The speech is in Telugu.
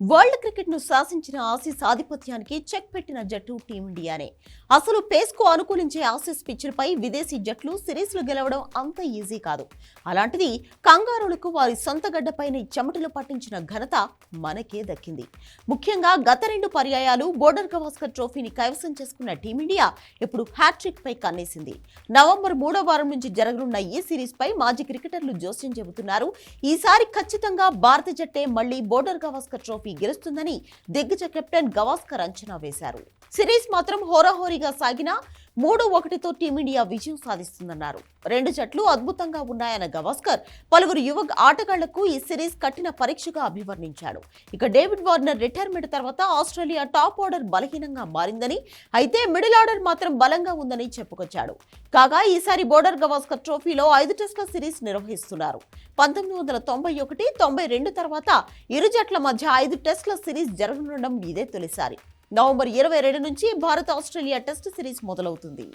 వరల్డ్ క్రికెట్ను శాసించిన ఆసీస్ ఆధిపత్యానికి చెక్ పెట్టిన జట్టు టీమిండియానే. అసలు పేస్కు అనుకూలించే ఆసీస్ పిచ్లపై విదేశీ జట్లు సిరీస్లు గెలవడం అంత ఈజీ కాదు. అలాంటిది కంగారులకు వారి సొంత గడ్డపైన చెమటలు పట్టించిన ఘనత మనకే దక్కింది. ముఖ్యంగా గత రెండు పర్యాయాలు బోర్డర్ గవాస్కర్ ట్రోఫీని కైవసం చేసుకున్న టీమిండియా ఇప్పుడు హ్యాట్రిక్ పై కన్నేసింది. నవంబర్ మూడో వారం నుంచి జరగనున్న ఈ సిరీస్ పై మాజీ క్రికెటర్లు జోస్యం చెబుతున్నారు. ఈసారి ఖచ్చితంగా భారత జట్టే మళ్ళీ బోర్డర్ గవాస్కర్ ట్రోఫీ గెలుస్తుందని దిగ్గజ కెప్టెన్ గవాస్కర్ అంచనా వేశారు. సిరీస్ మాత్రం హోరాహోరీగా సాగినా మూడు ఒకటితో టీమిండియా విజయం సాధిస్తుందన్నారు. రెండు జట్లు అద్భుతంగా ఉన్నాయన్న గవాస్కర్ పలువురు యువ ఆటగాళ్ళకు ఈ సిరీస్ కఠిన పరీక్షగా అభివర్ణించాడు. ఇక డేవిడ్ వార్నర్ రిటైర్మెంట్ తర్వాత ఆస్ట్రేలియా టాప్ ఆర్డర్ బలహీనంగా మారిందని అయితే మిడిల్ ఆర్డర్ మాత్రం బలంగా ఉందని చెప్పుకొచ్చాడు. కాగా ఈసారి బోర్డర్ గవాస్కర్ ట్రోఫీలో ఐదు టెస్టుల సిరీస్ నిర్వహిస్తున్నారు. పంతొమ్మిది వందల తొంభై ఒకటి తొంభై రెండు తర్వాత ఇరు జట్ల మధ్య ఐదు టెస్టుల సిరీస్ జరగనుండడం ఇదే తొలిసారి. నవంబర్ ఇరవై రెండు నుంచి భారత్ ఆస్ట్రేలియా టెస్ట్ సిరీస్ మొదలవుతుంది.